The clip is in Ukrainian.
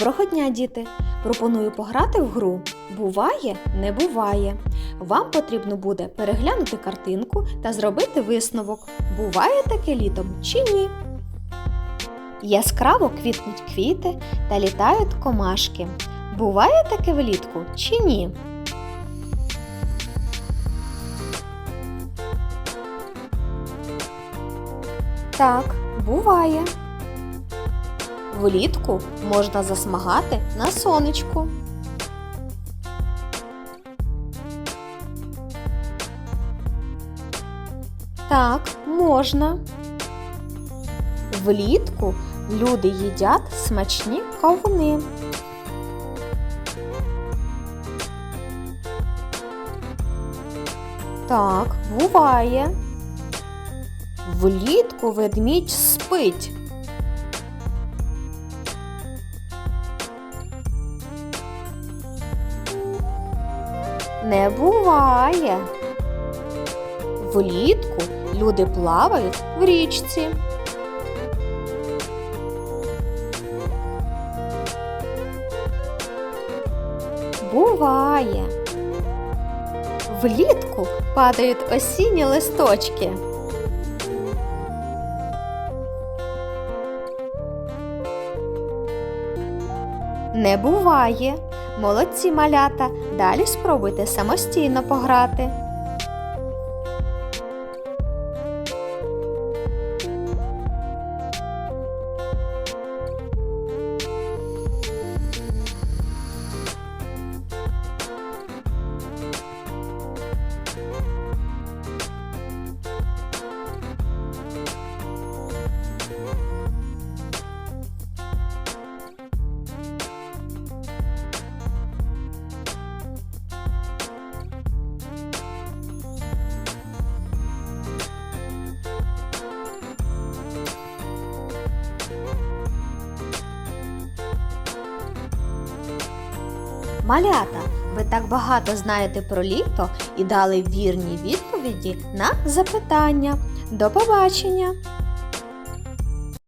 Доброго дня, діти! Пропоную пограти в гру Буває, не буває. Вам потрібно буде переглянути картинку та зробити висновок, буває таке літом чи ні. Яскраво квітнуть квіти та літають комашки. Буває таке влітку чи ні? Так, буває. Влітку можна засмагати на сонечку. Так, можна. Влітку люди їдять смачні кавуни. Так, буває. Влітку ведмідь спить. Не буває. Влітку люди плавають в річці. Буває. Влітку падають осінні листочки. Не буває. Молодці малята. Далі спробуйте самостійно пограти. Малята, ви так багато знаєте про літо і дали вірні відповіді на запитання. До побачення!